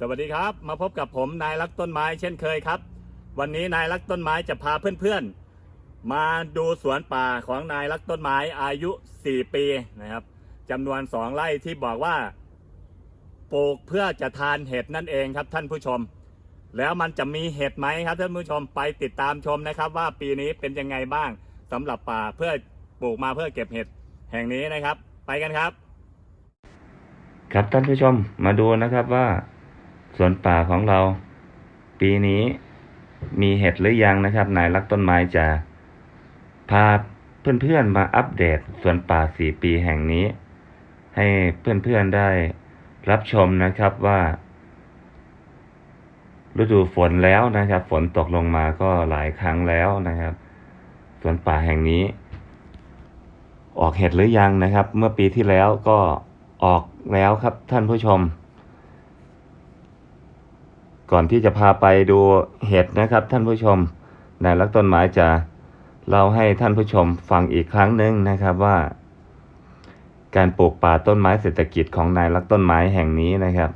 สวัสดีครับ มาพบกับผมนายรักต้นไม้เช่นเคยครับ วันนี้นายรักต้นไม้จะพาเพื่อนๆ มาดูสวนป่าของนายรักต้นไม้อายุ 4 ปีนะครับจำนวน 2 ไร่ที่บอกว่าปลูกเพื่อจะทานเห็ดนั่นเองครับท่านผู้ชม แล้วมันจะมีเห็ดไหมครับท่านผู้ชมไปติดตามชมนะครับ ว่าปีนี้เป็นยังไงบ้างสำหรับป่าเพื่อปลูกมาเพื่อเก็บเห็ดแห่งนี้นะครับ ไปกันครับ ครับท่านผู้ชมมาดูนะครับว่า สวนป่าของเรา ปีนี้มีเห็ดหรือยังนะครับ นายรักต้นไม้จะพาเพื่อนๆมาอัปเดตสวนป่าสี่ปีแห่งนี้ ให้เพื่อนๆได้รับชมนะครับว่า ฤดูฝนแล้วนะครับ ฝนตกลงมาก็หลายครั้งแล้วนะครับสวนป่าแห่งนี้ ออกเห็ดหรือยังนะครับ เมื่อปีที่แล้วก็ออกแล้วครับท่านผู้ชม ก่อนที่จะพาไปดูเห็ดนะครับ ท่านผู้ชมนายรักต้นไม้จะเล่าให้ท่านผู้ชมฟังอีกครั้งหนึ่งนะครับว่า การปลูกป่าต้นไม้เศรษฐกิจของนายรักต้นไม้แห่งนี้นะครับ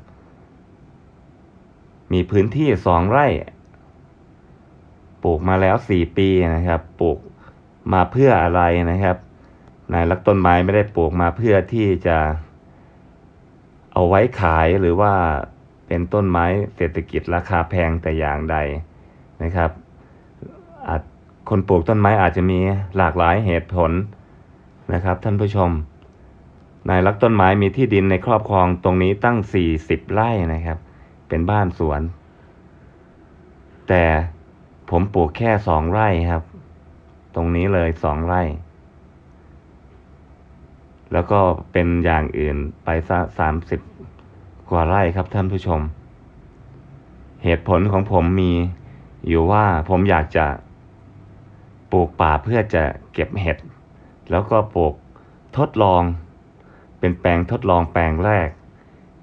มีพื้นที่สองไร่ ปลูกมาแล้วสี่ปีนะครับ ปลูกมาเพื่ออะไรนะครับ นายรักต้นไม้ไม่ได้ปลูกมาเพื่อที่จะเอาไว้ขายหรือว่า เป็นต้นไม้เศรษฐกิจราคาแพงแต่อย่างใดนะครับอาจคนปลูกต้นไม้อาจจะมีหลากหลายเหตุผลนะครับ ท่านผู้ชม นายรักต้นไม้มีที่ดินในครอบครองตรงนี้ตั้ง 40 ไร่นะครับ เป็นบ้านสวน แต่ผมปลูกแค่สองไร่ครับ ตรงนี้เลยสองไร่ แล้วก็เป็นอย่างอื่นไปสักสามสิบ กว่าไร่ครับท่านผู้ชม เหตุผลของผมมีอยู่ว่าผมอยากจะปลูกป่าเพื่อจะเก็บเห็ด แล้วก็ปลูกทดลอง เป็นแปลงทดลองแปลงแรก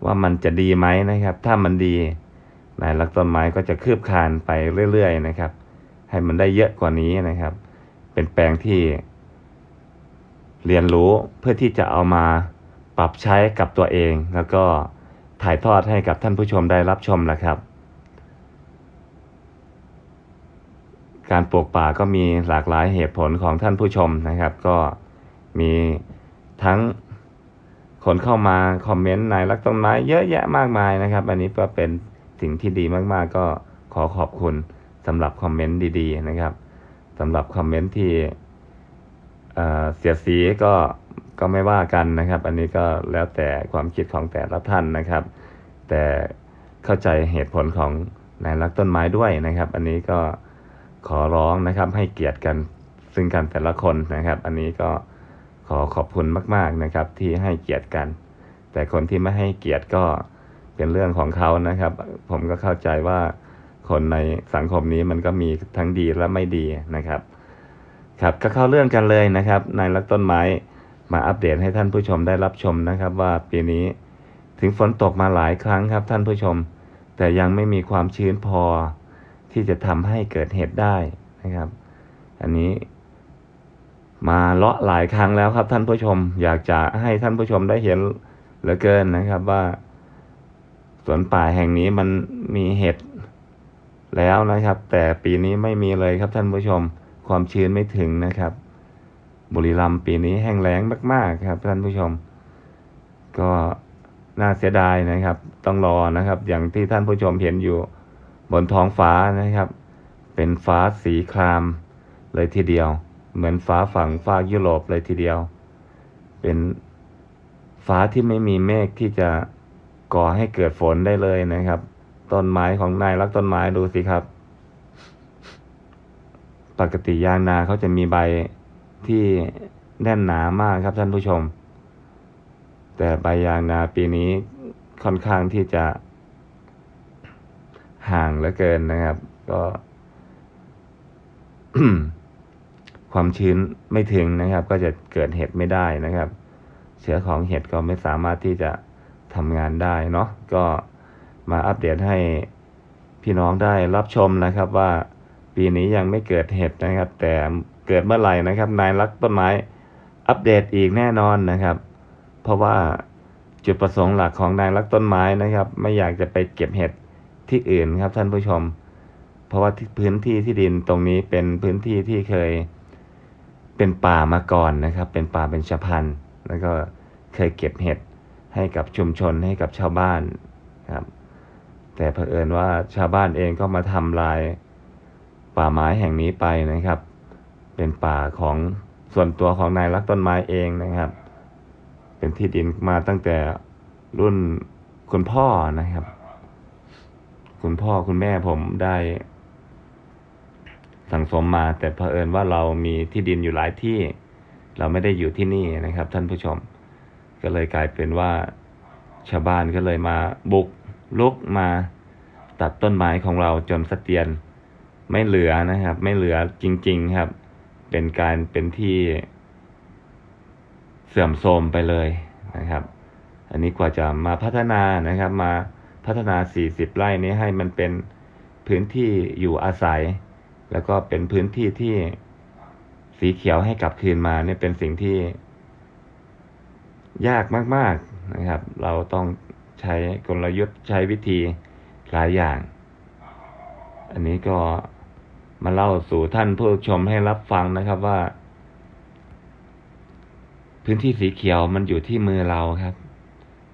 ว่ามันจะดีไหมนะครับ ถ้ามันดีนายรักต้นไม้ก็จะคืบคานไปเรื่อยๆนะครับ ให้มันได้เยอะกว่านี้นะครับ เป็นแปลงที่ เรียนรู้เพื่อที่จะเอามาปรับใช้กับตัวเองแล้วก็ ถ่ายทอดให้กับท่านผู้ชมได้รับชมนะครับ การปลูกป่าก็มีหลากหลายเหตุผลของท่านผู้ชมนะครับ ก็มีทั้งคนเข้ามาคอมเมนต์ในรักต้นไม้เยอะแยะมากมายนะครับ อันนี้ก็เป็นสิ่งที่ดีมาก ๆ ก็ขอขอบคุณสำหรับคอมเมนต์ดี ๆ นะครับสำหรับคอมเมนต์ที่เเสียสีก็ ก็ไม่ว่ากันนะครับ อันนี้ก็แล้วแต่ความคิดของแต่ละท่านนะครับ แต่เข้าใจเหตุผลของนายรักต้นไม้ด้วยนะครับ อันนี้ก็ขอร้องนะครับให้เกียรติกันซึ่งกันแต่ละคนนะครับ อันนี้ก็ขอขอบคุณมากๆนะครับ ที่ให้เกียรติกัน แต่คนที่ไม่ให้เกียรติก็เป็นเรื่องของเขานะครับ ผมก็เข้าใจว่าคนในสังคมนี้มันก็มีทั้งดีและไม่ดีนะครับ ครับก็เข้าเรื่องกันเลยนะครับ นายรักต้นไม้ มาอัปเดตให้ท่านผู้ชมได้รับชมนะครับ ว่าปีนี้ถึงฝนตกมาหลายครั้งครับท่านผู้ชม แต่ยังไม่มีความชื้นพอ ที่จะทำให้เกิดเห็ดได้นะครับ อันนี้ มาเลาะหลายครั้งแล้วครับท่านผู้ชม อยากจะให้ท่านผู้ชมได้เห็นเหลือเกินนะครับว่าสวนป่าแห่งนี้มันมีเห็ดแล้วนะครับ แต่ปีนี้ไม่มีเลยครับท่านผู้ชม ความชื้นไม่ถึงนะครับ บุรีรัมย์ปีนี้แห้งแล้งมาก ๆ ครับท่านผู้ชม ก็น่าเสียดายนะครับ ต้องรอนะครับ อย่างที่ท่านผู้ชมเห็นอยู่บนท้องฟ้านะครับ เป็นฟ้าสีครามเลยทีเดียว เหมือนฟ้าฝั่งฟ้ายุโรปเลยทีเดียว เป็นฟ้าที่ไม่มีเมฆที่จะก่อให้เกิดฝนได้เลยนะครับ ต้นไม้ของนายรักต้นไม้ดูสิครับ ปกติยางนาเขาจะมีใบ ที่แน่นหนามากครับท่านผู้ชม แต่ใบยางนาปีนี้ค่อนข้างที่จะห่างเหลือเกินนะครับ ก็ความชื้นไม่ถึงนะครับ ก็จะเกิดเห็ดไม่ได้นะครับ เชื้อของเห็ดก็ไม่สามารถที่จะทำงานได้เนาะก็มาอัปเดตให้พี่น้องได้รับชมนะครับว่าปีนี้ยังไม่เกิดเห็ดนะครับ แต่ เกิดเมื่อไหร่นะครับ นายรักต้นไม้อัปเดตอีกแน่นอนนะครับ เพราะว่าจุดประสงค์หลักของนายรักต้นไม้นะครับ ไม่อยากจะไปเก็บเห็ดที่อื่นครับท่านผู้ชม เพราะว่าพื้นที่ที่ดินตรงนี้เป็นพื้นที่ที่เคยเป็นป่ามาก่อนนะครับ เป็นป่าเป็นชะพันธุ์แล้วก็เคยเก็บเห็ดให้กับชุมชนให้กับชาวบ้านครับ แต่เผอิญว่าชาวบ้านเองก็มาทำลายป่าไม้แห่งนี้ไปนะครับ เป็นป่าของส่วนตัวของนายรักต้นไม้เองนะครับ เป็นที่ดินมาตั้งแต่รุ่นคุณพ่อนะครับ คุณพ่อคุณแม่ผมได้ สั่งสมมา แต่เผอิญว่าเรามีที่ดินอยู่หลายที่ เราไม่ได้อยู่ที่นี่นะครับ ท่านผู้ชม ก็เลยกลายเป็นว่าชาวบ้านก็เลยมาบุกลุกมาตัดต้นไม้ของเราจนสะเตียน ไม่เหลือนะครับ ไม่เหลือจริง ๆ ครับ เป็นการเป็นที่เสื่อมโทรมไปเลยนะครับ อันนี้กว่าจะมาพัฒนานะครับ มาพัฒนา 40 ไร่นี้ให้มันเป็นพื้นที่อยู่อาศัย แล้วก็เป็นพื้นที่ที่สีเขียวให้กลับคืนมาเนี่ยเป็นสิ่งที่ ยากมาก ๆนะครับ เราต้องใช้กลยุทธ์ใช้วิธีหลายอย่าง อันนี้ก็ มาเล่าสู่ท่านผู้ชมให้รับฟังนะครับว่า พื้นที่สีเขียวมันอยู่ที่มือเราครับ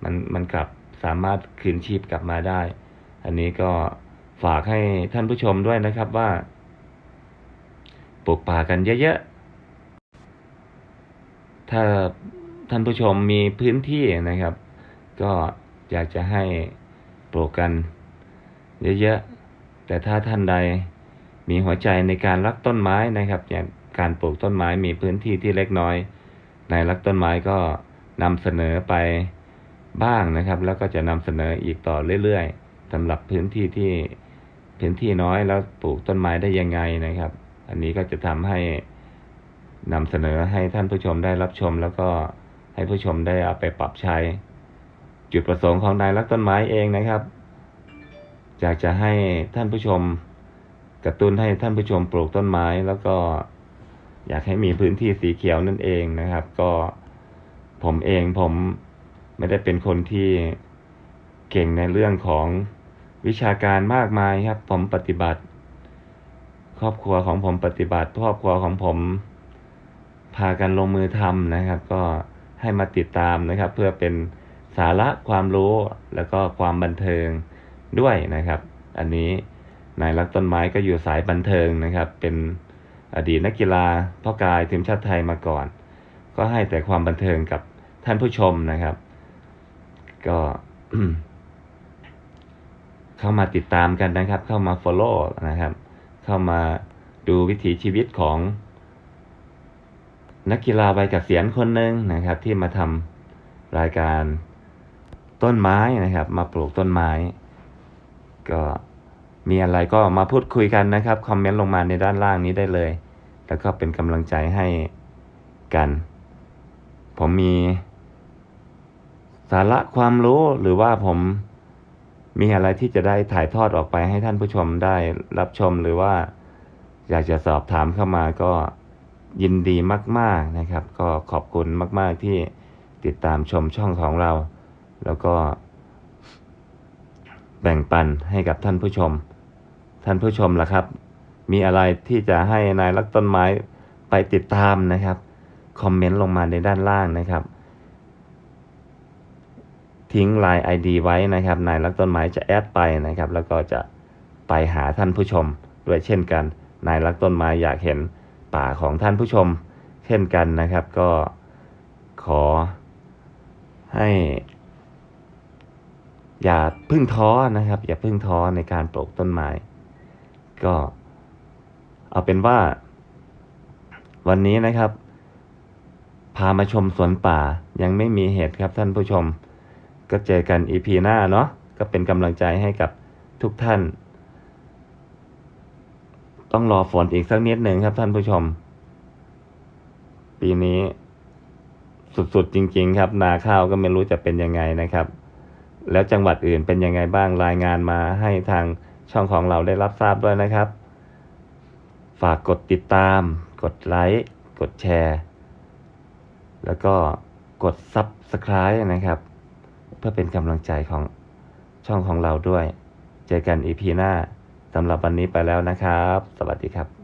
มันมันกลับสามารถคืนชีพกลับมาได้ อันนี้ก็ฝากให้ท่านผู้ชมด้วยนะครับว่าปลูกป่ากันเยอะๆ ถ้าท่านผู้ชมมีพื้นที่นะครับ ก็อยากจะให้ปลูกกันเยอะๆ แต่ถ้าท่านใด มีหัวใจในการรักต้นไม้นะครับอย่างการปลูกต้นไม้มีพื้นที่ที่เล็กน้อย ในรักต้นไม้ก็นำเสนอไปบ้างนะครับ แล้วก็จะนำเสนออีกต่อเรื่อยๆสำหรับพื้นที่ที่พื้นที่น้อยแล้วปลูกต้นไม้ได้ยังไงนะครับ อันนี้ก็จะทำให้นำเสนอให้ท่านผู้ชมได้รับชม แล้วก็ให้ผู้ชมได้เอาไปปรับใช้ จุดประสงค์ของนายรักต้นไม้เองนะครับอยากจะให้ท่านผู้ชม กระตุ้นให้ท่านผู้ชมปลูกต้นไม้ แล้วก็อยากให้มีพื้นที่สีเขียวนั่นเองนะครับ ก็ผมเองผมไม่ได้เป็นคนที่เก่งในเรื่องของวิชาการมากมายครับ ผมปฏิบัติ ครอบครัวของผมปฏิบัติ ครอบครัวของผม พากันลงมือทำนะครับ ก็ให้มาติดตามนะครับ เพื่อเป็นสาระความรู้แล้วก็ความบันเทิงด้วยนะครับ อันนี้ นายรักต้นไม้ก็อยู่สายบันเทิงนะครับ เป็นอดีตนักกีฬาพ่อกายทีมชาติไทยมาก่อน ก็ให้แต่ความบันเทิงกับท่านผู้ชมนะครับ ก็เข้ามาติดตามกันนะครับ เข้ามา follow นะครับ เข้ามาดูวิถีชีวิตของ นักกีฬาวัยเกษียณคนหนึ่งนะครับ ที่มาทำรายการต้นไม้นะครับ มาปลูกต้นไม้ ก็ มีอะไรก็มาพูดคุยกันนะครับ คอมเมนต์ลงมาในด้านล่างนี้ได้เลย แล้วก็เป็นกำลังใจให้กัน ผมมี สาระความรู้หรือว่าผมมีอะไรที่จะได้ถ่ายทอดออกไปให้ท่านผู้ชมได้รับชมหรือว่า อยากจะสอบถามเข้ามาก็ยินดีมาก ๆนะครับ ก็ขอบคุณมาก ๆที่ติดตามชมช่องของเรา แล้วก็ แบ่งปันให้กับท่านผู้ชม ท่านผู้ชมล่ะครับ มีอะไรที่จะให้นายรักต้นไม้ไปติดตามนะครับ คอมเมนต์ลงมาในด้านล่างนะครับ ทิ้งไลน์ ID ไว้นะครับ นายรักต้นไม้จะแอดไปนะครับ แล้วก็จะไปหาท่านผู้ชมด้วยเช่นกัน นายรักต้นไม้อยากเห็นป่าของท่านผู้ชม เช่นกันนะครับ ก็ขอให้ อย่าพึ่งท้อนะครับ อย่าพึ่งท้อในการปลูกต้นไม้ ก็ เอาเป็นว่า วันนี้นะครับ พามาชมสวนป่ายังไม่มีเหตุครับท่านผู้ชม ก็เจอกันอีพีหน้าเนาะก็เป็นกำลังใจให้กับทุกท่าน ต้องรอฝนอีกสักนิดหนึ่งครับท่านผู้ชม ปีนี้สุดๆจริง ๆ ครับ นาข้าวก็ไม่รู้จะเป็นยังไงนะครับ แล้วจังหวัดอื่นเป็นยังไงบ้างรายงานมาให้ทาง ช่องของเราได้รับทราบด้วยนะครับ ฝากกดติดตาม กดไลค์ กดแชร์ แล้วก็กด Subscribe นะครับ เพื่อเป็นกำลังใจของช่องของเราด้วย เจอกันอีพีหน้าสำหรับวันนี้ไปแล้วนะครับ สวัสดีครับ